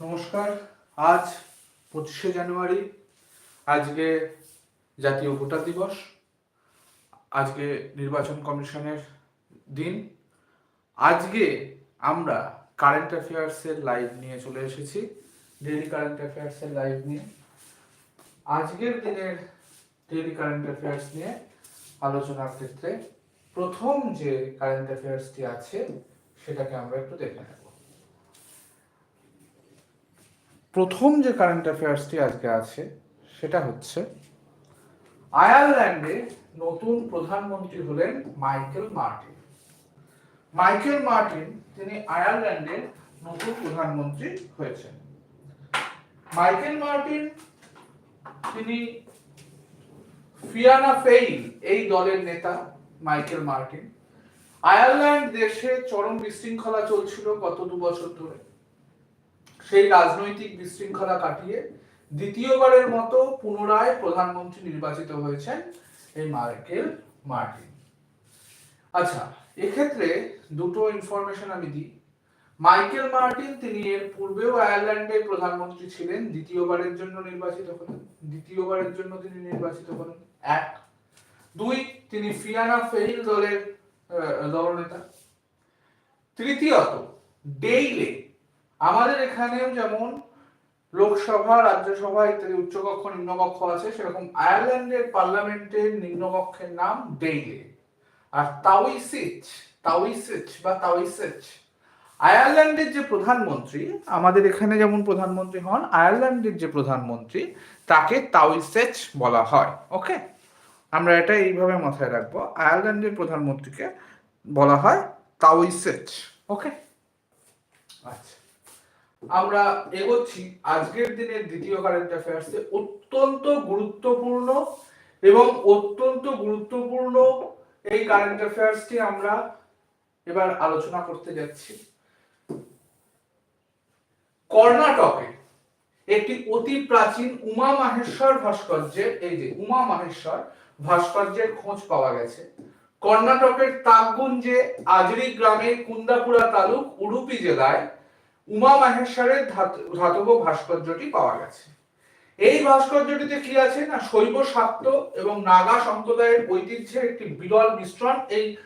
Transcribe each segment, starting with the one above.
নমস্কার। আজ পঁচিশে জানুয়ারি, আজকে জাতীয় ভোটার দিবস, আজকে নির্বাচন কমিশনের দিন। আজকে আমরা কারেন্ট অ্যাফেয়ার্সের লাইভ নিয়ে চলে এসেছি ডেইলি কারেন্ট অ্যাফেয়ার্সের লাইভ নিয়ে। আজকের দিনের ডেইলি কারেন্ট অ্যাফেয়ার্স নিয়ে আলোচনার ক্ষেত্রে প্রথম যে কারেন্ট অ্যাফেয়ার্সটি আছে, সেটাকে আমরা একটু দেখে নেব। প্রথম যে কারেন্ট অ্যাফেয়ার্সটি আজকে আছে, সেটা হচ্ছে আয়ারল্যান্ডে নতুন প্রধানমন্ত্রী হলেন মাইকেল মার্টিন। মাইকেল মার্টিন, তিনি আয়ারল্যান্ডের নতুন প্রধানমন্ত্রী হয়েছেন। মাইকেল মার্টিন, তিনি ফিয়ানা ফেইল, এই দলের নেতা মাইকেল মার্টিন। আয়ারল্যান্ড দেশে চরম বিশৃঙ্খলা চলছিল গত দু বছর ধরে। সেই রাজনৈতিক বিশৃঙ্খলা কাটিয়ে দ্বিতীয়বারের মতো পুনরায় প্রধানমন্ত্রী নির্বাচিত হয়েছেন এই মাইকেল মার্টিন। আচ্ছা এক্ষেত্রে দুটো ইনফরমেশন আমি দিই। মাইকেল মার্টিন, তিনি এর পূর্বেও আয়ারল্যান্ডের প্রধানমন্ত্রী ছিলেন, দ্বিতীয়বারের জন্য নির্বাচিত হলেন, দ্বিতীয়বারের জন্য তিনি নির্বাচিত হলেন। এক। দুই, তিনি ফিয়ানা ফেহিল দলের দলনেতা। তৃতীয়ত, ডেইলে আমাদের এখানেও যেমন লোকসভা, রাজ্যসভা ইত্যাদি উচ্চকক্ষ, নিম্নকক্ষ আছে, সেরকম আয়ারল্যান্ডের পার্লামেন্টের নিম্নকক্ষের নাম ডেইলে। আর তাওইসিচ তাওইসিচ বা তাওইসিচ। আয়ারল্যান্ডের যে প্রধানমন্ত্রী, আমাদের এখানে যেমন প্রধানমন্ত্রী হন, আয়ারল্যান্ডের যে প্রধানমন্ত্রী, তাকে তাওইসেচ বলা হয়, ওকে? আমরা এটা এইভাবে মাথায় রাখব। আয়ারল্যান্ডের প্রধানমন্ত্রীকে বলা হয় তাওইসেচ, ওকে? আচ্ছা। আমরা এগোচ্ছি আজকের দিনের দ্বিতীয় কারেন্ট অ্যাফেয়ার্সে অত্যন্ত গুরুত্বপূর্ণ এবং অত্যন্ত গুরুত্বপূর্ণ এই কারেন্ট অ্যাফেয়ার্সটি আমরা এবার আলোচনা করতে যাচ্ছি। কর্ণাটকে একটি অতি প্রাচীন উমা মাহেশ্বর ভাস্কর্যের, এই যে উমা মাহেশ্বর ভাস্কর্যের খোঁজ পাওয়া গেছে। কর্ণাটকের তাকগুঞ্জে আজরি গ্রামে কুন্দাপুরা তালুক, উডুপি জেলায় উমা মাহেশ্বরের ধাত- ধাতব ভাস্কর্যটি পাওয়া গেছে। এই ভাস্কর্যটিতে কি আছে না, শৈব শাক্ত এবং নাগা সম্প্রদায়ের ঐতিহ্যের একটি বিরল মিশ্রণ এই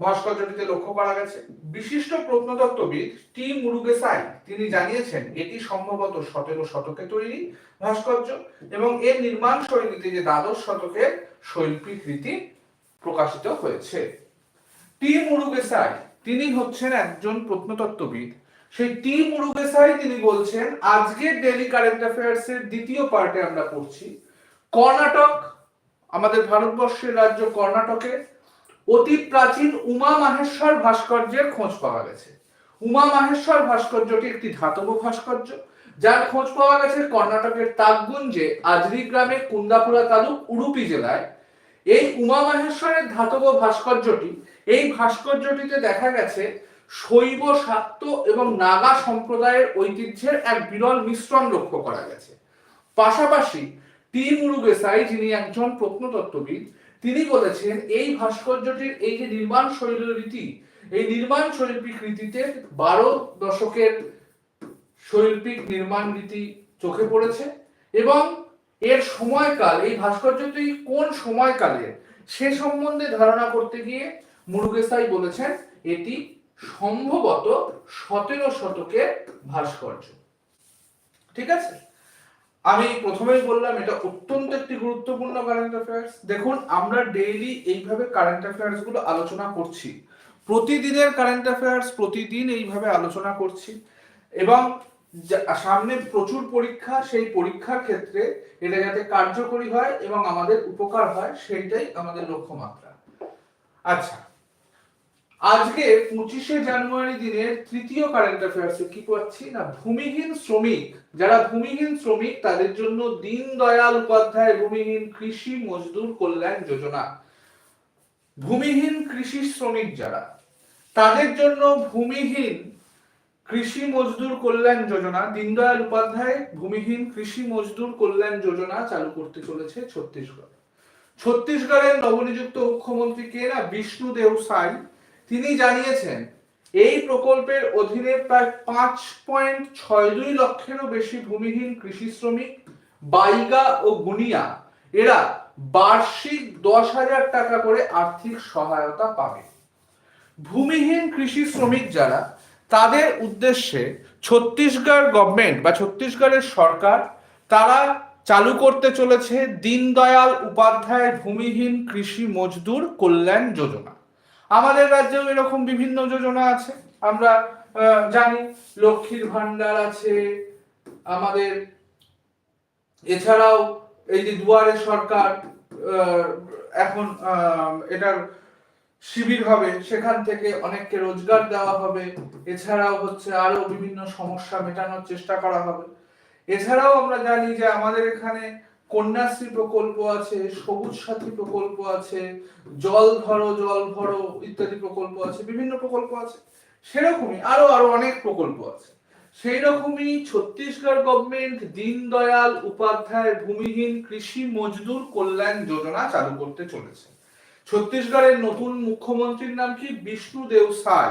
ভাস্কর্যটিতে লক্ষ্য করা গেছে। বিশিষ্ট প্রত্নতত্ত্ববিদ টি মুরুগেসাই তিনি জানিয়েছেন, এটি সম্ভবত সতেরো শতকে তৈরি ভাস্কর্য এবং এর নির্মাণ শৈলীতে যে দ্বাদশ শতকের শৈল্পিক রীতি প্রকাশিত হয়েছে। টি মুরুগেসাই তিনি হচ্ছেন একজন প্রত্নতত্ত্ববিদ সেই টি মুরুগেসাই তিনি বলছেন, আজকের ডেলি কারেন্ট অ্যাফেয়ার্স এর দ্বিতীয় পার্টে আমরা পড়ছি। কর্ণাটক, আমাদের ভারতবর্ষের রাজ্য কর্ণাটকে, অতি প্রাচীন উমা মাহেশ্বর ভাস্কর্যের খোঁজ পাওয়া গেছে। উমা মাহেশ্বর ভাস্কর্যটি একটি ধাতব ভাস্কর্য, যার খোঁজ পাওয়া গেছে কর্ণাটকের তাকগুঞ্জে, আজরি গ্রামে কুন্দাপুরা তালুক, উডুপি জেলায়। এই উমা মাহেশ্বরের ধাতব ভাস্কর্যটি, এই ভাস্কর্যটিতে দেখা গেছে শৈব শাক্ত এবং নাগা সম্প্রদায়ের ঐতিহ্যের এক বিরল মিশ্রণ লক্ষ্য করা গেছে। পাশাপাশি টি মুরুগেসাই যিনি একজন প্রত্নতত্ত্ববিদ, তিনি বলেছেন, এই ভাস্কর্যটির এই যে নির্মাণ শৈল রীতি, এই নির্মাণ শৈল্পিক রীতিতে বারো দশকের শৈল্পিক নির্মাণ রীতি চোখে পড়েছে এবং এর সময়কাল, এই ভাস্কর্যটি কোন সময়কালের সে সম্বন্ধে ধারণা করতে গিয়ে মুরুগেসাই বলেছেন, এটি সম্ভবত সতেরো শতকের ভাস্কর্য। ঠিক আছে? আমি প্রথমেই বললাম, এটা অত্যন্ত একটি গুরুত্বপূর্ণ কারেন্ট অ্যাফেয়ার্স দেখুন, আমরা ডেইলি এইভাবে কারেন্ট অ্যাফেয়ার্সগুলো আলোচনা করছি। প্রতিদিনের কারেন্ট অ্যাফেয়ার্স প্রতিদিন এইভাবে আলোচনা করছি। এবং সামনে প্রচুর পরীক্ষা, সেই পরীক্ষার ক্ষেত্রে এটা যাতে কার্যকরী হয় এবং আমাদের উপকার হয়, সেইটাই আমাদের লক্ষ্যমাত্রা। আচ্ছা আজকে পঁচিশে জানুয়ারি দিনের তৃতীয় কারেন্ট অ্যাফেয়ার্সে কি পাচ্ছি না, ভূমিহীন শ্রমিক, যারা ভূমিহীন শ্রমিক, তাদের জন্য দীনদয়াল উপাধ্যায় ভূমিহীন কৃষি মজদুর কল্যাণ যোজনা। ভূমিহীন কৃষি শ্রমিক যারা, তাদের জন্য ভূমিহীন কৃষি মজদুর কল্যাণ যোজনা, দীনদয়াল উপাধ্যায় ভূমিহীন কৃষি মজদুর কল্যাণ যোজনা চালু করতে চলেছে ছত্তিশগড়। ছত্তিশগড়ের নবনিযুক্ত মুখ্যমন্ত্রী কে না? বিষ্ণু দেও সাই। তিনি জানিয়েছেন, এই প্রকল্পের অধীনে প্রায় পাঁচ পয়েন্ট ছয় দুই লক্ষেরও বেশি ভূমিহীন কৃষি শ্রমিক, বাইগা ও গুনিয়া, এরা বার্ষিক দশ হাজার টাকা করে আর্থিক সহায়তা পাবে। ভূমিহীন কৃষি শ্রমিক যারা, তাদের উদ্দেশ্যে ছত্তিশগড় গভর্নমেন্ট বা ছত্তিশগড়ের সরকার, তারা চালু করতে চলেছে দীনদয়াল উপাধ্যায় ভূমিহীন কৃষি মজদুর কল্যাণ যোজনা। আমাদের রাজ্যেও এরকম বিভিন্ন যোজনা আছে। আমরা জানি লক্ষ্মীর ভান্ডার আছে, আমাদের এছাড়াও এই যে দুয়ারে সরকার এখন এটার শিবির হবে, সেখান থেকে অনেককে রোজগার দেওয়া হবে। এছাড়াও হচ্ছে আরও বিভিন্ন সমস্যা মেটানোর চেষ্টা করা হবে। এছাড়াও আমরা জানি যে আমাদের এখানে কন্যাশ্রী প্রকল্প আছে, সবুজ সাথী প্রকল্প আছে, জল ধরো, জল ভরো ইত্যাদি প্রকল্প আছে, বিভিন্ন প্রকল্প আছে। সেরকমই আরও আরও অনেক প্রকল্প আছে। সেই রকমই ছত্তিশগড় গভর্নমেন্ট দীনদয়াল উপাধ্যায় ভূমিহীন কৃষি মজদুর কল্যাণ যোজনা চালু করতে চলেছে। ছত্তিশগড়ের নতুন মুখ্যমন্ত্রীর নাম কি? বিষ্ণু দেও সাই।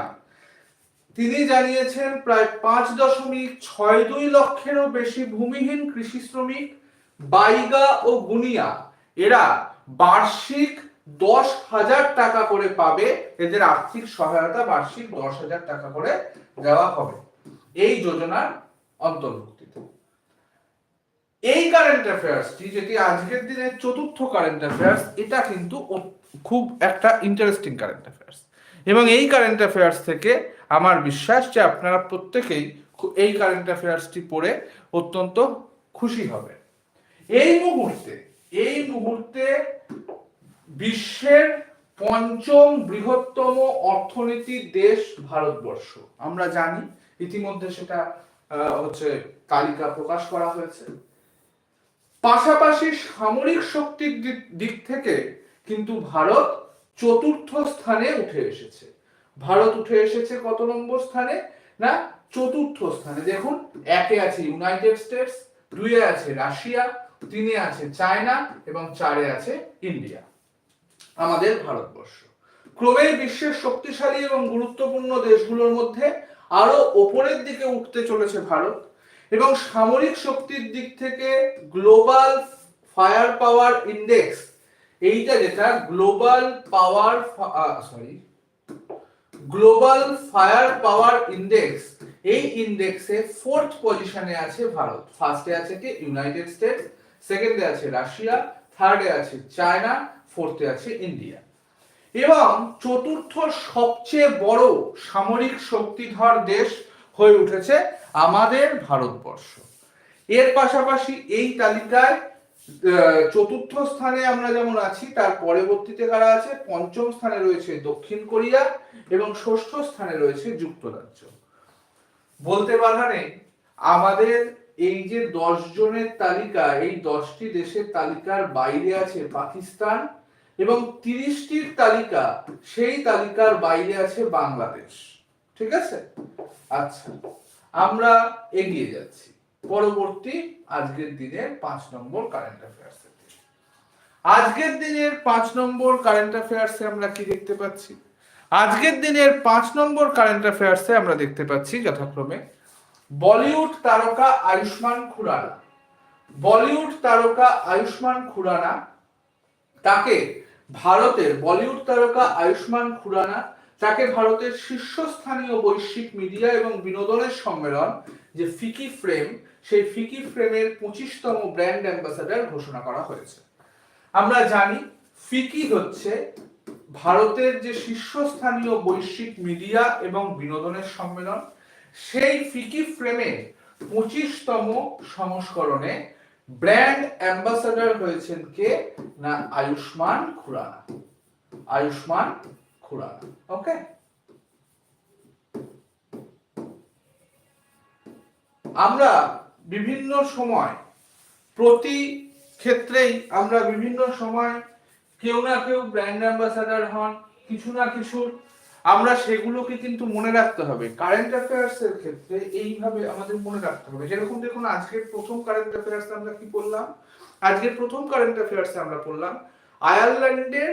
তিনি জানিয়েছেন, প্রায় পাঁচ দশমিক ছয় দুই লক্ষেরও বেশি ভূমিহীন কৃষি শ্রমিক বাইগা ও গুনিয়া, এরা বার্ষিক দশ হাজার টাকা করে পাবে। এদের আর্থিক সহায়তা বার্ষিক দশ হাজার টাকা করে দেওয়া হবে এই যোজনার অন্তর্ভুক্তিতে। এই কারেন্ট অ্যাফেয়ার্সটি যেটি আজকের দিনের চতুর্থ কারেন্ট অ্যাফেয়ার্স এটা কিন্তু খুব একটা ইন্টারেস্টিং কারেন্ট অ্যাফেয়ার্স এবং এই কারেন্ট অ্যাফেয়ার্স থেকে আমার বিশ্বাস যে আপনারা প্রত্যেকেই এই কারেন্ট অ্যাফেয়ার্সটি পড়ে অত্যন্ত খুশি হবে এই মুহূর্তে এই মুহূর্তে বিশ্বের পঞ্চম বৃহত্তম অর্থনীতির দেশ ভারতবর্ষ। আমরা জানি, ইতিমধ্যে সেটা হচ্ছে তালিকা প্রকাশ করা হয়েছে। পাশাপাশি সামরিক শক্তির দিক- থেকে কিন্তু ভারত চতুর্থ স্থানে উঠে এসেছে। ভারত উঠে এসেছে কত নম্বর স্থানে? না, চতুর্থ স্থানে। দেখুন, একে আছে ইউনাইটেড স্টেটস দুইয়ে আছে রাশিয়া তিনে আছে চায়না এবং চারে আছে ইন্ডিয়া। আমাদের ভারতবর্ষ। ক্রমেই বিশ্বের শক্তিশালী এবং গুরুত্বপূর্ণ দেশগুলোর মধ্যে আরও ওপরের দিকে উঠতে চলেছে ভারত এবং সামরিক শক্তির দিক থেকে গ্লোবাল ফায়ার পাওয়ার ইন্ডেক্স, এইটা যেটা global power sorry, global fire power index, এই ইন্ডেক্সে ফোর্থ পজিশনে আছে ভারত। ফার্স্টে আছে কি? United states. সেকেন্ডে আছে রাশিয়া থার্ডে আছে চায়না ফোর্থে আছে ইন্ডিয়া। এবং চতুর্থ সবচেয়ে বড় সামরিক শক্তিধর দেশ হয়ে উঠেছে আমাদের ভারতবর্ষ। এর পাশাপাশি এই তালিকায় চতুর্থ স্থানে আমরা যেমন আছি, তার পরবর্তীতে কারা আছে? পঞ্চম স্থানে রয়েছে দক্ষিণ কোরিয়া এবং ষষ্ঠ স্থানে রয়েছে যুক্তরাজ্য। বলতে বাধা নেই, আমাদের এই যে দশ জনের তালিকা, এই দশটি দেশের তালিকার বাইরে আছে পাকিস্তান এবং তিরিশটির তালিকা, সেই তালিকার বাইরে আছে বাংলাদেশ। ঠিক আছে? আচ্ছা আমরা এগিয়ে যাচ্ছি। পরবর্তী আজকের দিনের পাঁচ নম্বর কারেন্ট অ্যাফেয়ার্স আজকের দিনের পাঁচ নম্বর কারেন্ট অ্যাফেয়ার্সে আমরা কি দেখতে পাচ্ছি? আজকের দিনের পাঁচ নম্বর কারেন্ট অ্যাফেয়ার্সে আমরা দেখতে পাচ্ছি যথাক্রমে বলিউড তারকা আয়ুষ্মান খুরানা। বলিউড তারকা আয়ুষ্মান খুরানা তাকে ভারতের বলিউড তারকা আয়ুষ্মান খুরানা তাকে ভারতের শীর্ষস্থানীয় বৈশ্বিক মিডিয়া এবং বিনোদনের সম্মেলন যে ফিকি ফ্রেম, সেই ফিকি ফ্রেমের পঁচিশতম ব্র্যান্ড অ্যাম্বাসাডার ঘোষণা করা হয়েছে। আমরা জানি ফিকি হচ্ছে ভারতের যে শীর্ষস্থানীয় বৈশ্বিক মিডিয়া এবং বিনোদনের সম্মেলন সেই ফিকি ফ্রেমের পঁচিশতম সংস্করণে ব্র্যান্ড অ্যাম্বাসাডার হয়েছেন কে? না, আয়ুষ্মান খুরানা। আয়ুষ্মান খুরানা, ওকে? আমরা বিভিন্ন সময়, প্রতি ক্ষেত্রেই আমরা বিভিন্ন সময় কেউ না কেউ ব্র্যান্ড অ্যাম্বাসাডার হন, কিছু না কিছুর আমরা সেগুলোকে কিন্তু মনে রাখতে হবে। কারেন্ট অ্যাফেয়ার্স এর ক্ষেত্রে এইভাবে আমাদের মনে রাখতে হবে। যেরকম দেখুন, আজকের প্রথম কারেন্ট অ্যাফেয়ার্স আমরা কি পড়লাম? আজকের প্রথম কারেন্ট অ্যাফেয়ার্স আমরা পড়লাম, আয়ারল্যান্ডের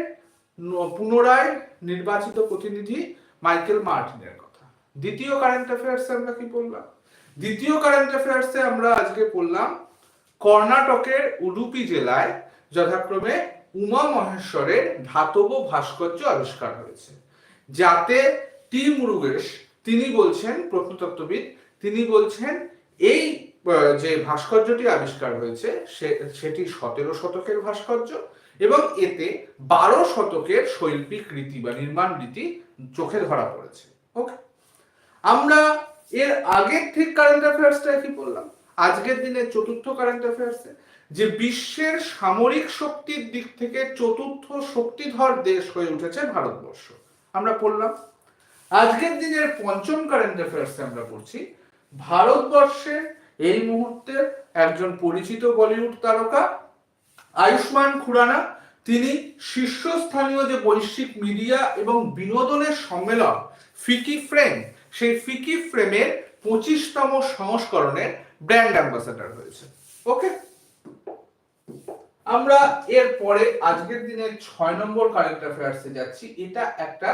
পুনরায় নির্বাচিত প্রতিনিধি মাইকেল মার্টিনের কথা। দ্বিতীয় কারেন্ট অ্যাফেয়ার্সে আমরা কি পড়লাম? দ্বিতীয় কারেন্ট অ্যাফেয়ার্সে আমরা আজকে পড়লাম, কর্ণাটকের উডুপি জেলায় যথাক্রমে উমা মহেশ্বরের ধাতব ভাস্কর্য আবিষ্কার হয়েছে। যাতে টি মুরুগেশ, তিনি বলছেন, প্রত্নতত্ত্ববিদ, তিনি বলছেন, এই যে ভাস্কর্যটি আবিষ্কার হয়েছে সেটি সতেরো শতকের ভাস্কর্য এবং এতে বারো শতকের শৈল্পিক রীতি বা নির্মাণ রীতি চোখে ধরা পড়েছে। ওকে আমরা এর আগের ঠিক কারেন্ট অ্যাফেয়ার্সটা কি বললাম? আজকের দিনে চতুর্থ কারেন্ট অ্যাফেয়ার্সে যে বিশ্বের সামরিক শক্তির দিক থেকে চতুর্থ শক্তিধর দেশ হয়ে উঠেছে ভারতবর্ষ। আমরা পড়লাম। আজকের দিনের পঞ্চম কারেন্ট অ্যাফেয়ার্সে আমরা পড়ছি। ভারতবর্ষে এই মুহূর্তে একজন পরিচিত বলিউড তারকা, আয়ুষ্মান খুরানা। তিনি শীর্ষস্থানীয় যে বৈশ্বিক মিডিয়া এবং বিনোদনের সম্মেলন, ফিকি ফ্রেম, সেই ফিকি ফ্রেমের পঁচিশতম সংস্করণের ব্র্যান্ড অ্যাম্বাসাডার হয়েছে। ওকে আমরা এর পরে আজকের দিনে ছয় নম্বর কারেন্ট অ্যাফেয়ার্সে যাচ্ছি। এটা একটা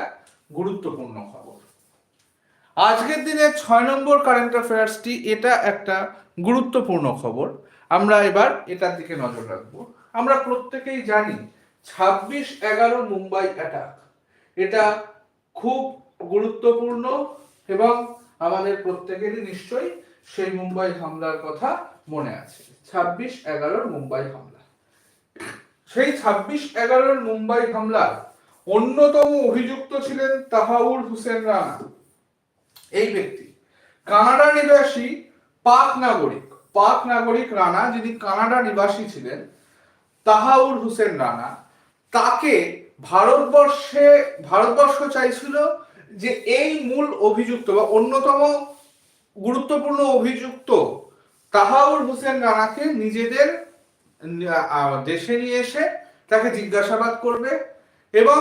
গুরুত্বপূর্ণ খবর। আজকের দিনে ছয় নম্বর কারেন্ট অ্যাফেয়ার্সটি এটা একটা গুরুত্বপূর্ণ খবর। আমরা এবার এটার দিকে নজর রাখব। আমরা প্রত্যেকেই জানি, ছাব্বিশ এগারো মুম্বাই অ্যাটাক এটা খুব গুরুত্বপূর্ণ এবং আমাদের প্রত্যেকেরই নিশ্চয়ই সেই মুম্বাই হামলার কথা মনে আছে। ছাব্বিশ এগারোর মুম্বাই হামলা। সেই ছাব্বিশ এগারোর মুম্বাই হামলার অন্যতম অভিযুক্ত ছিলেন তাহাউর হুসেন রানা। এই ব্যক্তি কানাডা নিবাসী পাক নাগরিক পাক নাগরিক রানা যিনি কানাডা নিবাসী ছিলেন তাহাউর হুসেন রানা, তাকে ভারতবর্ষে, ভারতবর্ষ চাইছিল যে এই মূল অভিযুক্ত বা অন্যতম গুরুত্বপূর্ণ অভিযুক্ত তাহাউর হোসেন রানাকে নিজেদের দেশে নিয়ে এসে তাকে জিজ্ঞাসাবাদ করবে এবং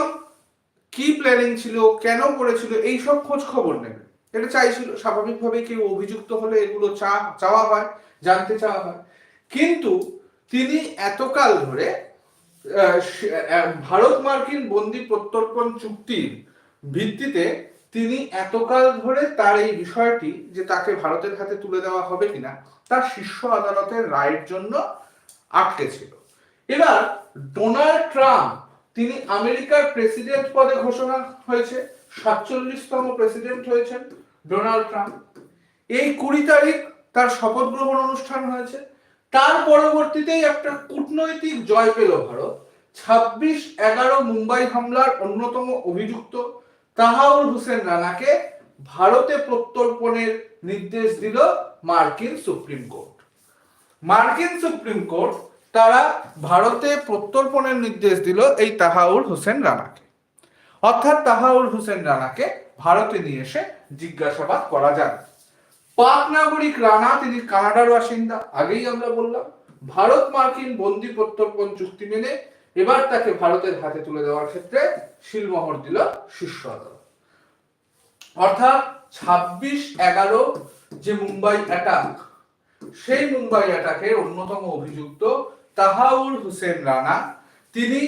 কি প্ল্যানিং ছিল, কেন করেছিল এই সব খোঁজ খবর নেবে। এটা চাইছিল স্বাভাবিকভাবে কেউ অভিযুক্ত হলে এগুলো চা, চাওয়া হয়, জানতে চাওয়া হয়। কিন্তু তিনি এতকাল ধরে ভারত মার্কিন বন্দি প্রত্যর্পণ চুক্তির ভিত্তিতে তিনি এতকাল ধরে তার এই বিষয়টি যে তাকে ভারতের হাতে তুলে দেওয়া হবে কিনা, তার শীর্ষ আদালতের রায়ের জন্য আটকে ছিল। এবার ডোনাল্ড ট্রাম্প, তিনি আমেরিকার প্রেসিডেন্ট পদে ঘোষণা হয়েছে, সাতচল্লিশতম প্রেসিডেন্ট হয়েছেন ডোনাল্ড ট্রাম্প। এই কুড়ি তারিখ তার শপথ গ্রহণ অনুষ্ঠান হয়েছে। তার পরবর্তীতেই একটা কূটনৈতিক জয় পেল ভারত। ছাব্বিশ এগারো মুম্বাই হামলার অন্যতম অভিযুক্ত তাহাউর হোসেন রানাকে ভারতে প্রত্যর্পণের নির্দেশ দিল মার্কিন সুপ্রিম কোর্ট। মার্কিন সুপ্রিম কোর্ট তারা ভারতে প্রত্যর্পণের নির্দেশ দিল এই তাহাউর হোসেন রানাকে। অর্থাৎ তাহাউর হোসেন রানাকে ভারতে নিয়ে এসে জিজ্ঞাসাবাদ করা যাবে পাক নাগরিক রানা, তিনি কানাডার বাসিন্দা, আগেই আমরা বললাম, ভারত মার্কিন বন্দি প্রত্যর্পণ চুক্তি মেনে এবার তাকে ভারতের হাতে তুলে দেওয়ার ক্ষেত্রে শিলমোহর দিল শীর্ষ আদালত। অর্থাৎ ছাব্বিশ এগারো যে মুম্বাই অ্যাটাক সেই মুম্বাই অ্যাটাকের অন্যতম অভিযুক্ত তাহাউর হোসেন রানা, তিনি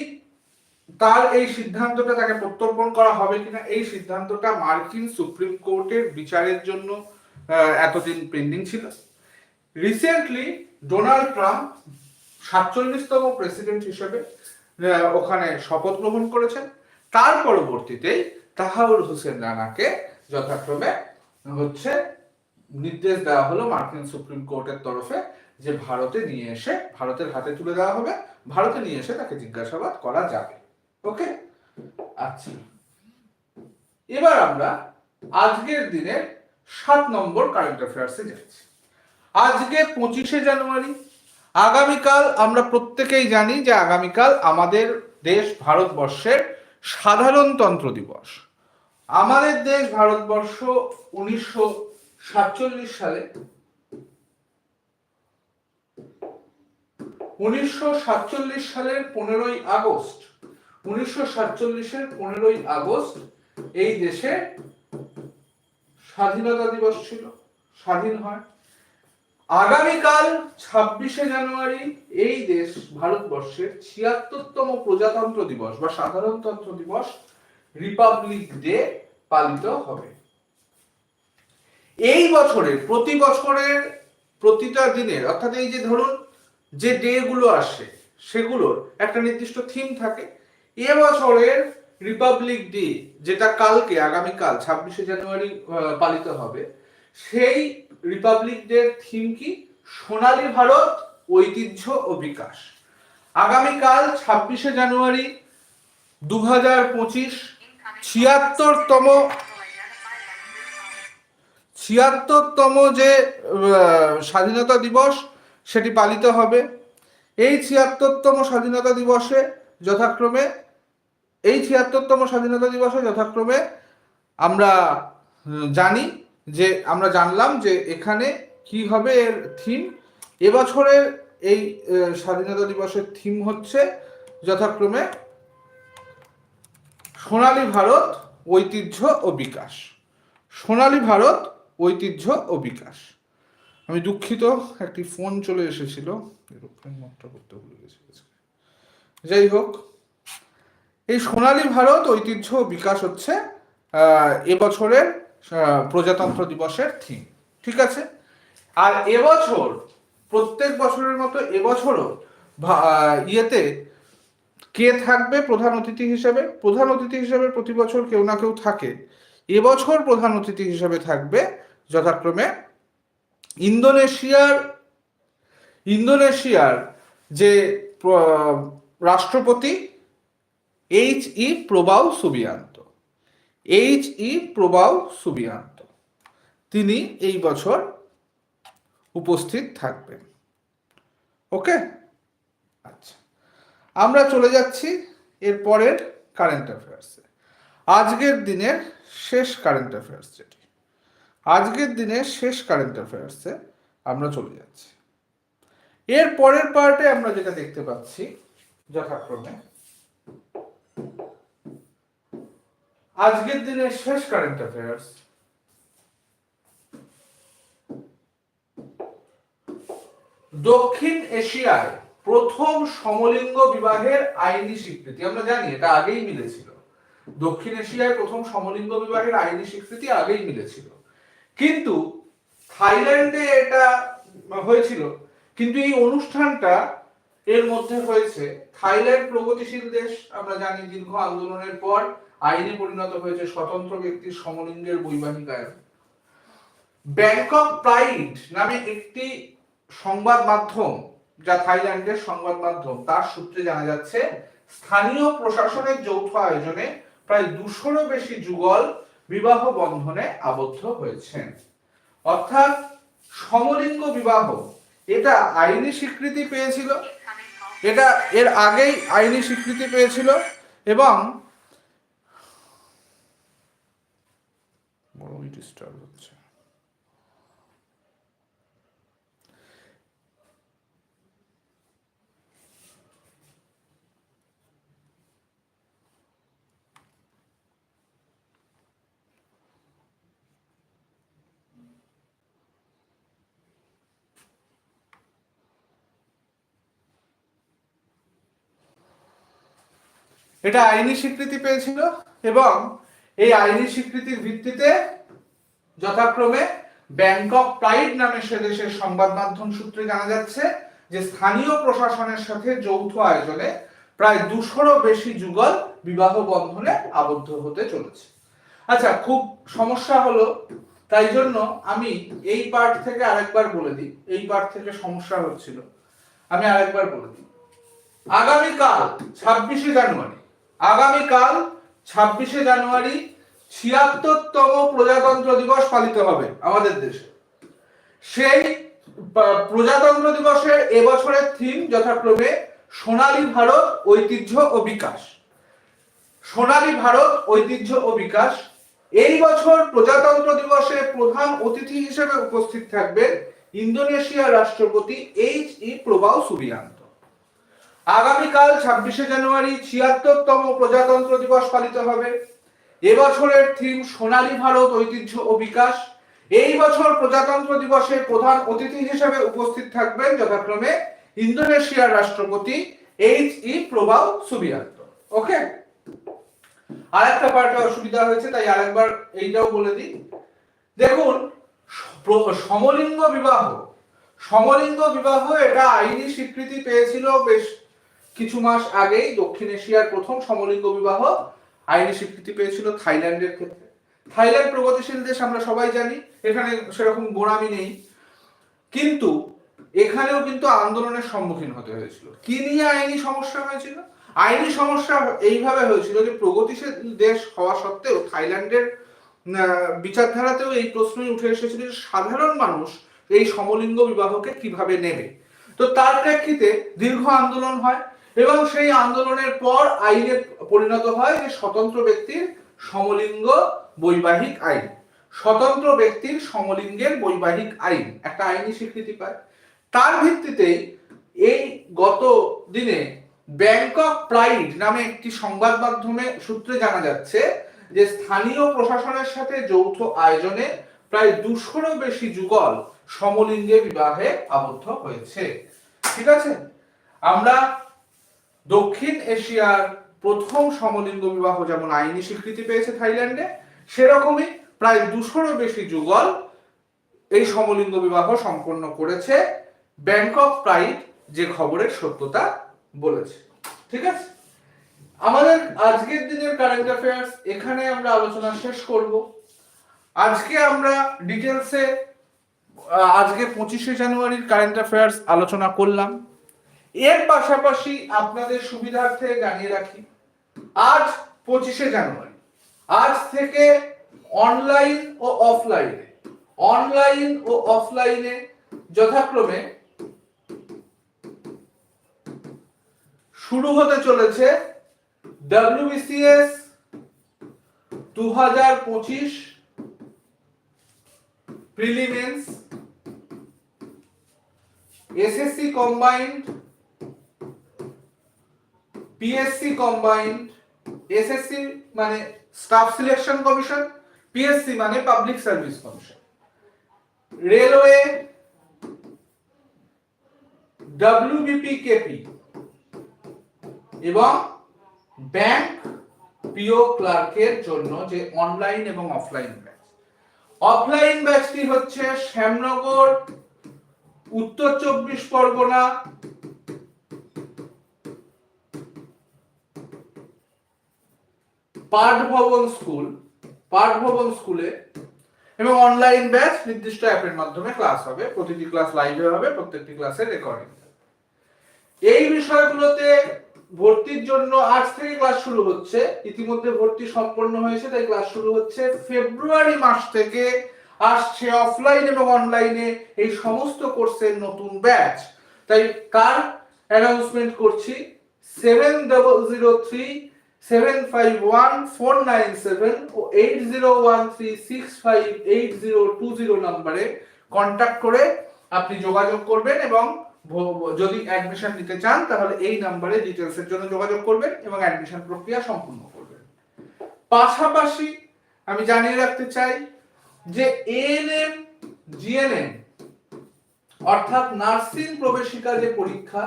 তার এই সিদ্ধান্তটা তাকে প্রত্যর্পণ করা হবে কিনা, এই সিদ্ধান্তটা মার্কিন সুপ্রিম কোর্টের বিচারের জন্য এতদিন পেন্ডিং ছিল। রিসেন্টলি ডোনাল্ড ট্রাম্প সাতচল্লিশতম প্রেসিডেন্ট হিসেবে ওখানে শপথ গ্রহণ করেছেন। তার পরবর্তীতেই তাহাউর হোসেন রানাকে যথাক্রমে হচ্ছে নির্দেশ দেওয়া হলো মার্কিন সুপ্রিম কোর্টের তরফে যে ভারতে নিয়ে এসে, ভারতের হাতে তুলে দেওয়া হবে, ভারতে নিয়ে এসে তাকে জিজ্ঞাসাবাদ করা যাবে। ওকে? আচ্ছা। এবার আমরা আজকের দিনের সাত নম্বর কারেন্ট অ্যাফেয়ার্সে যাচ্ছি। আজকে পঁচিশে জানুয়ারি। আগামীকাল আমরা প্রত্যেকেই জানি যে আগামীকাল আমাদের দেশ ভারতবর্ষের সাধারণতন্ত্র দিবস। আমাদের দেশ ভারতবর্ষ উনিশশো সাতচল্লিশ সালে উনিশশো সাতচল্লিশ সালের পনেরোই আগস্ট, উনিশশো সাতচল্লিশের পনেরোই আগস্ট এই দেশে স্বাধীনতা দিবস ছিল, স্বাধীন হয়। আগামীকাল ছাব্বিশে জানুয়ারি এই দেশ ভারতবর্ষের ছিয়াত্তরতম প্রজাতন্ত্র দিবস বা সাধারণতন্ত্র দিবস, রিপাবলিক ডে পালিত হবে। এই বছরের প্রতি বছরের প্রতিটা দিনের অর্থাৎ এই যে ধরুন, যে ডে গুলো আসে, সেগুলোর একটা নির্দিষ্ট থিম থাকে। এবছরের রিপাবলিক ডে যেটা কালকে, আগামীকাল, ছাব্বিশে জানুয়ারি পালিত হবে, সেই রিপাবলিক ডে থিম কি? সোনালী ভারত, ঐতিহ্য ও বিকাশ। আগামীকাল, ছাব্বিশে জানুয়ারি দু হাজার পঁচিশ, ছিয়াত্তরতম ছিয়াত্তরতম যে স্বাধীনতা দিবস, সেটি পালিত হবে। এই ছিয়াত্তরতম স্বাধীনতা দিবসে যথাক্রমে, এই ছিয়াত্তরতম স্বাধীনতা দিবসে যথাক্রমে আমরা জানি যে, আমরা জানলাম যে এখানে কি হবে এর থিম। এবছরের এই স্বাধীনতা দিবসের থিম হচ্ছে যথাক্রমে সোনালী ভারত, ঐতিহ্য ও বিকাশ। সোনালী ভারত ঐতিহ্য ও বিকাশ। আমি দুঃখিত, একটি ফোন চলে এসেছিল। করতে যাই হোক, এই সোনালী ভারত ঐতিহ্য ও বিকাশ হচ্ছে এবছরের প্রজাতন্ত্র দিবসের থিম ঠিক আছে? আর এবছর প্রত্যেক বছরের মতো এবছরও ইয়েতে কে থাকবে প্রধান অতিথি হিসেবে? প্রধান অতিথি হিসেবে প্রতি বছর কেউ না কেউ থাকে। এবছর প্রধান অতিথি হিসেবে থাকবে যথাক্রমে ইন্দোনেশিয়ার ইন্দোনেশিয়ার যে রাষ্ট্রপতি, এইচ ই প্রবাউ সুবিয়ান্ত। H E প্রবাউ সুবিয়ান্ত। তিনি এই বছর উপস্থিত থাকবেন। ওকে? আচ্ছা। আমরা চলে যাচ্ছি এরপরের কারেন্ট অ্যাফেয়ার্সে আজকের দিনের শেষ কারেন্ট অ্যাফেয়ার্স যেটি। আজকের দিনের শেষ কারেন্ট অ্যাফেয়ার্সে আমরা চলে যাচ্ছি। এর পরের পার্টে আমরা যেটা দেখতে পাচ্ছি যথাক্রমে, আজকের দিনের শেষ কারেন্ট অ্যাফেয়ার্স দক্ষিণ এশিয়ায় প্রথম সমলিঙ্গ বিবাহের আইনি স্বীকৃতি, আমরা জানি এটা আগেই মিলেছিল। দক্ষিণ এশিয়ায় প্রথম সমলিঙ্গ বিবাহের আইনি স্বীকৃতি আগেই মিলেছিল। কিন্তু থাইল্যান্ডে এটা হয়েছিল। কিন্তু এই অনুষ্ঠানটা এর মধ্যে হয়েছে। থাইল্যান্ড প্রগতিশীল দেশ, আমরা জানি দীর্ঘ আন্দোলনের পর আইনে পরিণত হয়েছে স্বতন্ত্র ব্যক্তির সমলিঙ্গের বৈবাহিক আইন ব্যাংকক প্রাইড নামে একটি সংবাদ মাধ্যম, যা থাইল্যান্ডের সংবাদ মাধ্যম, তার সূত্রে জানা যাচ্ছে, স্থানীয় প্রশাসনের যৌথ আয়োজনে প্রায় দুশোরও বেশি যুগল বিবাহ বন্ধনে আবদ্ধ হয়েছেন। অর্থাৎ সমলিঙ্গ বিবাহ, এটা আইনি স্বীকৃতি পেয়েছিল। এটা এর আগেই আইনি স্বীকৃতি পেয়েছিল এবং এটা আইনি স্বীকৃতি পেয়েছিল এবং এই আইনি স্বীকৃতির ভিত্তিতে যথাক্রমে ব্যাংকক প্রাইড নামে সে দেশের সংবাদ মাধ্যম সূত্রে জানা যাচ্ছে যে স্থানীয় প্রশাসনের সাথে যৌথ আয়োজনে প্রায় দুশোরও বেশি যুগল বিবাহ বন্ধনে আবদ্ধ হতে চলেছে। আচ্ছা খুব সমস্যা হলো, তাই জন্য আমি এই পার্ট থেকে আরেকবার বলে দিই। এই পার্ট থেকে সমস্যা হচ্ছিল। আমি আরেকবার বলে দিই। আগামীকাল ছাব্বিশে জানুয়ারি আগামীকাল ছাব্বিশে জানুয়ারি ছিয়াত্তরতম প্রজাতন্ত্র দিবস পালিত হবে আমাদের দেশে। সেই প্রজাতন্ত্র দিবসের এবছরের থিম যথাক্রমে সোনালী ভারত, ঐতিহ্য ও বিকাশ। সোনালী ভারত, ঐতিহ্য ও বিকাশ। এই বছর প্রজাতন্ত্র দিবসে প্রধান অতিথি হিসেবে উপস্থিত থাকবেন ইন্দোনেশিয়ার রাষ্ট্রপতি এইচ ই প্রবাও সুবিয়ান্ত। আগামীকাল ছাব্বিশে জানুয়ারি ছিয়াত্তরতম প্রজাতন্ত্র দিবস পালিত হবে। এবছরের থিম সোনালী ভারত, ঐতিহ্য ও বিকাশ। এই বছর প্রজাতন্ত্র দিবসে প্রধান অতিথি হিসেবে উপস্থিত থাকবেন যথাক্রমে ইন্দোনেশিয়ার রাষ্ট্রপতি এইচ ই প্রবাও সুবিয়ান্ত। ওকে? আরেকটা পার্টে অসুবিধা হয়েছে, তাই আরেকবার এইটাও বলে দিই। দেখুন সমলিঙ্গ বিবাহ। সমলিঙ্গ বিবাহ এটা আইনি স্বীকৃতি পেয়েছিল বেশ কিছু মাস আগেই দক্ষিণ এশিয়ার প্রথম সমলিঙ্গ বিবাহ আইনি স্বীকৃতি পেয়েছিল থাইল্যান্ডের ক্ষেত্রে। থাইল্যান্ড প্রগতিশীল দেশ, আমরা সবাই জানি, এখানে সেরকম গোড়ামি নেই। কিন্তু এখানেও কিন্তু আন্দোলনের সম্মুখীন হতে হয়েছিল। কি নিয়ে আইনি সমস্যা হয়েছিল? আইনি সমস্যা এইভাবে হয়েছিল যে প্রগতিশীল দেশ হওয়া সত্ত্বেও থাইল্যান্ডের বিচারধারাতেও এই প্রশ্নই উঠে এসেছিল যে সাধারণ মানুষ এই সমলিঙ্গ বিবাহকে কীভাবে নেবে? তো তার প্রেক্ষিতে দীর্ঘ আন্দোলন হয়। এবং সেই আন্দোলনের পর আইনে পরিণত হয় যে স্বতন্ত্র ব্যক্তির সমলিঙ্গ বৈবাহিক আইন। স্বতন্ত্র ব্যক্তির সমলিঙ্গের বৈবাহিক আইন, একটা আইনি স্বীকৃতি পায়। তার ভিত্তিতেই এই গত দিনে ব্যাংকক প্রাইড নামে একটি সংবাদ মাধ্যমে সূত্রে জানা যাচ্ছে যে স্থানীয় প্রশাসনের সাথে যৌথ আয়োজনে প্রায় দুশোরও বেশি যুগল সমলিঙ্গে বিবাহে আবদ্ধ হয়েছে। ঠিক আছে? আমরা দক্ষিণ এশিয়ার প্রথম সমলিঙ্গ বিবাহ যেমন আইনি স্বীকৃতি পেয়েছে থাইল্যান্ডে, সেরকমই প্রায় দুশোরও বেশি যুগল এই সমলিঙ্গ বিবাহ সম্পন্ন করেছে ব্যাংকক প্রাইড, যে খবরের সত্যতা বলেছে। ঠিক আছে? আমাদের আজকের দিনের কারেন্ট অ্যাফেয়ার্স এখানে আমরা আলোচনা শেষ করব। আজকে আমরা ডিটেলসে আজকে পঁচিশে জানুয়ারির কারেন্ট অ্যাফেয়ার্স আলোচনা করলাম। এর পাশাপাশি আপনাদের সুবিধার্থে জানিয়ে রাখি, আজ পঁচিশে জানুয়ারি, আজ থেকে অনলাইন ও অফলাইনে অনলাইন ও অফলাইনে যথাক্রমে শুরু হতে চলেছে ডাব্লিউবিসিএস দু হাজার পঁচিশ prelims SSC combined PSC combined SSC মানে স্টাফ সিলেকশন কমিশন পিএসসি মানে public service commission railway WBP KP এবং ব্যাংক পিও ক্লার্কের জন্য যে অনলাইন এবং অফলাইন ব্যাচ অফলাইন ব্যাচটি হচ্ছে শ্যামনগর, উত্তর চব্বিশ পরগনা পাঠ ভবন স্কুল পাঠ ভবন স্কুলে এবং অনলাইন ব্যাচ নির্দিষ্ট অ্যাপের মাধ্যমে ক্লাস হবে। প্রতিটি ক্লাস লাইভে হবে, প্রত্যেকটি ক্লাসের রেকর্ডিং এই বিষয়গুলোতে ভর্তির জন্য আজ থেকে ক্লাস শুরু হচ্ছে। ইতিমধ্যে ভর্তি সম্পন্ন হয়েছে, তাই ক্লাস শুরু হচ্ছে ফেব্রুয়ারি মাস থেকে আসছে অফলাইন এবং অনলাইনে এই সমস্ত কোর্সের নতুন ব্যাচ তাই কার অ্যানাউন্সমেন্ট করছি? Seven double zero three seven five one four nine seven ও eight zero one three six five eight zero two zero নাম্বারে কন্ট্যাক্ট করে আপনি যোগাযোগ করবেন এবং যদি অ্যাডমিশন নিতে চান, তাহলে এই নাম্বারে ডিটেলসের জন্য যোগাযোগ করবেন এবং অ্যাডমিশন প্রক্রিয়া সম্পূর্ণ করবেন। পাশাপাশি আমি জানিয়ে রাখতে চাই যে এএনএম জিএনএম অর্থাৎ নার্সিং প্রবেশিকা যে পরীক্ষা,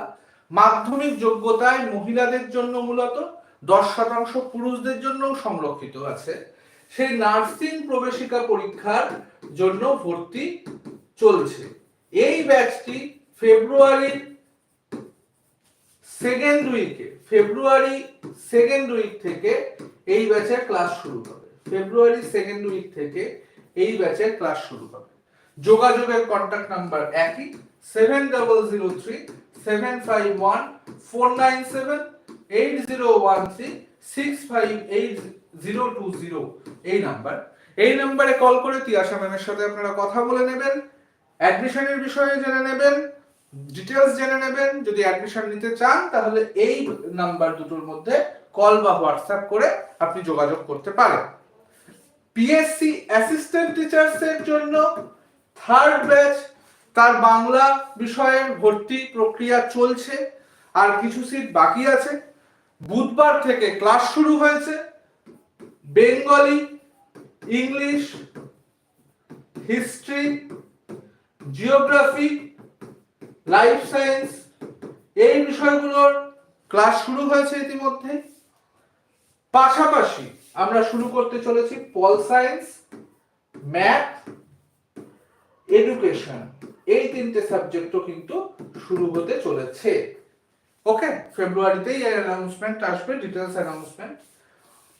মাধ্যমিক যোগ্যতায় মহিলাদের জন্য মূলত দশ শতাংশ পুরুষদের জন্যও সংরক্ষিত আছে। সেই নার্সিং প্রবেশিকা পরীক্ষার জন্য ভর্তি চলছে। এই ব্যাচটি ফেব্রুয়ারির সেকেন্ড উইকে ফেব্রুয়ারি সেকেন্ড উইক থেকে এই ব্যাচের ক্লাস শুরু হবে। ফেব্রুয়ারি সেকেন্ড উইক থেকে এই ব্যাচের ক্লাস শুরু হবে। যোগাযোগের কন্ট্যাক্ট নাম্বার একই seven double zero three seven five one four nine seven eight zero one three six five eight zero two zero. এই নাম্বার। এই নাম্বারে কল করে তিয়াশা ম্যামের সাথে আপনারা কথা বলে নেবেন, অ্যাডমিশনের বিষয়ে জেনে নেবেন ডিটেলস জেনে নেবেন। যদি অ্যাডমিশন নিতে চান, তাহলে এই নাম্বার দুটোর মধ্যে কল বা হোয়াটসঅ্যাপ করে আপনি যোগাযোগ করতে পারেন। পিএসসি অ্যাসিস্ট্যান্ট টিচার্স এর জন্য থার্ড ব্যাচ তার বাংলা বিষয়ের ভর্তি প্রক্রিয়া চলছে, আর কিছু সিট বাকি আছে। বুধবার থেকে ক্লাস শুরু হয়েছে। Bengali, English, history, geography, life science এই বিষয়গুলোর ক্লাস শুরু হয়েছে ইতিমধ্যে। পাশাপাশি আমরা শুরু করতে চলেছি পল সায়েন্স, ম্যাথ, এডুকেশন। এই তিনটে সাবজেক্টও কিন্তু শুরু হতে চলেছে। ওকে ফেব্রুয়ারিতেই এর অ্যানাউন্সমেন্ট আসবে ডিটেলস অ্যানাউন্সমেন্ট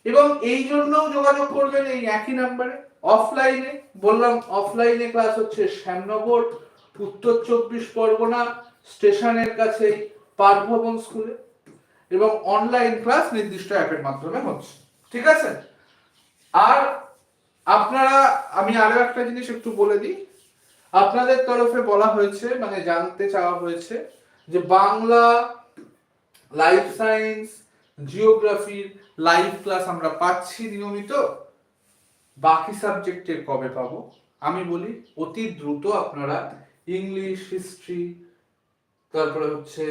এবং এই জন্যও যোগাযোগ করবেন এই একই নাম্বারে অফলাইনে বললাম অফলাইনে ক্লাস হচ্ছে শ্যামনগর, উত্তর চব্বিশ পরগনা, স্টেশনের কাছে পাঠভবন স্কুলে এবং অনলাইন ক্লাস নির্দিষ্ট অ্যাপের মাধ্যমে হচ্ছে। ঠিক আছে? আর আপনারা, আমি আরও একটা জিনিস একটু বলে দিই। আপনাদের তরফে বলা হয়েছে মানে জানতে চাওয়া হয়েছে, যে বাংলা লাইফ সায়েন্স জিওগ্রাফির লাইভ ক্লাস আমরা পাচ্ছি নিয়মিত। বাকি সাবজেক্টের কবে পাবো? আমি বলি অতি দ্রুত আপনারা ইংলিশ হিস্ট্রি তারপরে হচ্ছে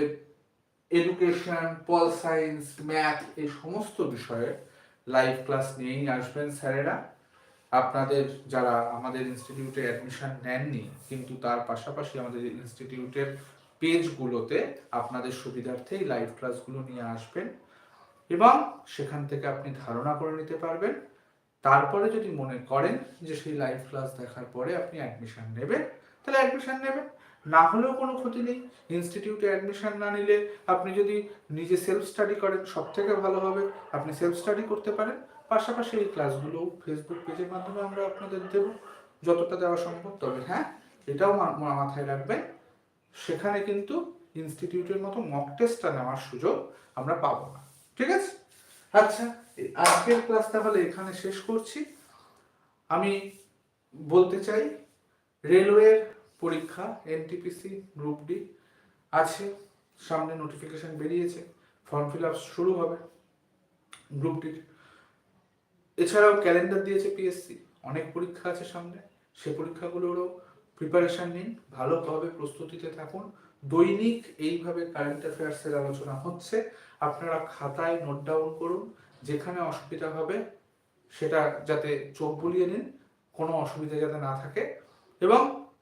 এডুকেশন পল সায়েন্স ম্যাথ এই সমস্ত বিষয়ে লাইভ ক্লাস নিয়েই আসবেন স্যারেরা। আপনাদের যারা আমাদের ইনস্টিটিউটে অ্যাডমিশন নেননি, কিন্তু তার পাশাপাশি আমাদের ইনস্টিটিউটের পেজগুলোতে আপনাদের সুবিধার্থেই লাইভ ক্লাসগুলো নিয়ে আসবেন এবং সেখান থেকে আপনি ধারণা করে নিতে পারবেন। তারপরে যদি মনে করেন যে সেই লাইভ ক্লাস দেখার পরে আপনি অ্যাডমিশন নেবেন, তাহলে অ্যাডমিশন নেবেন। না হলেও কোনো ক্ষতি নেই। ইনস্টিটিউটে অ্যাডমিশন না নিলে আপনি যদি নিজে সেলফ স্টাডি করেন সব থেকে ভালো হবে। আপনি সেলফ স্টাডি করতে পারেন। পাশাপাশি এই ক্লাসগুলো ফেসবুক পেজের মাধ্যমে আমরা আপনাদের দেব। যতটা দেওয়া সম্ভব, তবে হ্যাঁ এটাও মাথায় রাখবেন। সেখানে কিন্তু ইনস্টিটিউটের মতো মক টেস্টটা নেওয়ার সুযোগ আমরা পাবো না। ঠিক আছে? আচ্ছা আজকের ক্লাস তাহলে এখানে শেষ করছি। আমি বলতে চাই রেলওয়ের পরীক্ষা এনটিপিসি গ্রুপ ডি আছে, সামনে নোটিফিকেশন বেরিয়েছে ফর্ম ফিল আপ শুরু হবে গ্রুপ ডির এছাড়াও ক্যালেন্ডার দিয়েছে পিএসসি অনেক পরীক্ষা আছে সামনে, সে পরীক্ষাগুলোরও প্রিপারেশন নিন, ভালোভাবে প্রস্তুতিতে থাকুন। দৈনিক এইভাবে কারেন্ট অ্যাফেয়ার্সের আলোচনা হচ্ছে। আপনারা খাতায় নোট ডাউন করুন, যেখানে অসুবিধা হবে সেটা যাতে চোখ বুলিয়ে নিন, কোনো অসুবিধা যাতে না থাকে এবং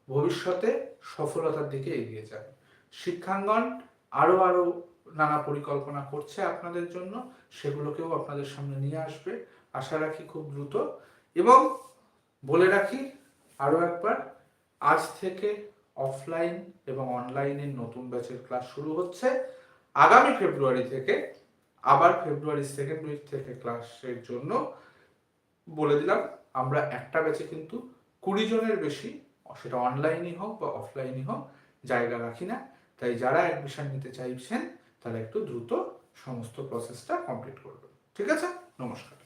ভবিষ্যতে সফলতার দিকে এগিয়ে যাবে শিক্ষাঙ্গন আরও আরও নানা পরিকল্পনা করছে আপনাদের জন্য, সেগুলোকেও আপনাদের সামনে নিয়ে আসবে। আশা রাখি খুব দ্রুত। এবং বলে রাখি আরও একবার আজ থেকে অফলাইন এবং অনলাইনের নতুন ব্যাচের ক্লাস শুরু হচ্ছে। আগামী ফেব্রুয়ারি থেকে, আবার ফেব্রুয়ারি সেকেন্ড উইক থেকে ক্লাসের জন্য বলে দিলাম, আমরা একটা ব্যাচে কিন্তু কুড়ি জনের বেশি, সেটা অনলাইনই হোক বা অফলাইনই হোক, জায়গা রাখি না। তাই যারা অ্যাডমিশন নিতে চাইছেন, তারা একটু দ্রুত সমস্ত প্রসেসটা কমপ্লিট করবেন ঠিক আছে? নমস্কার।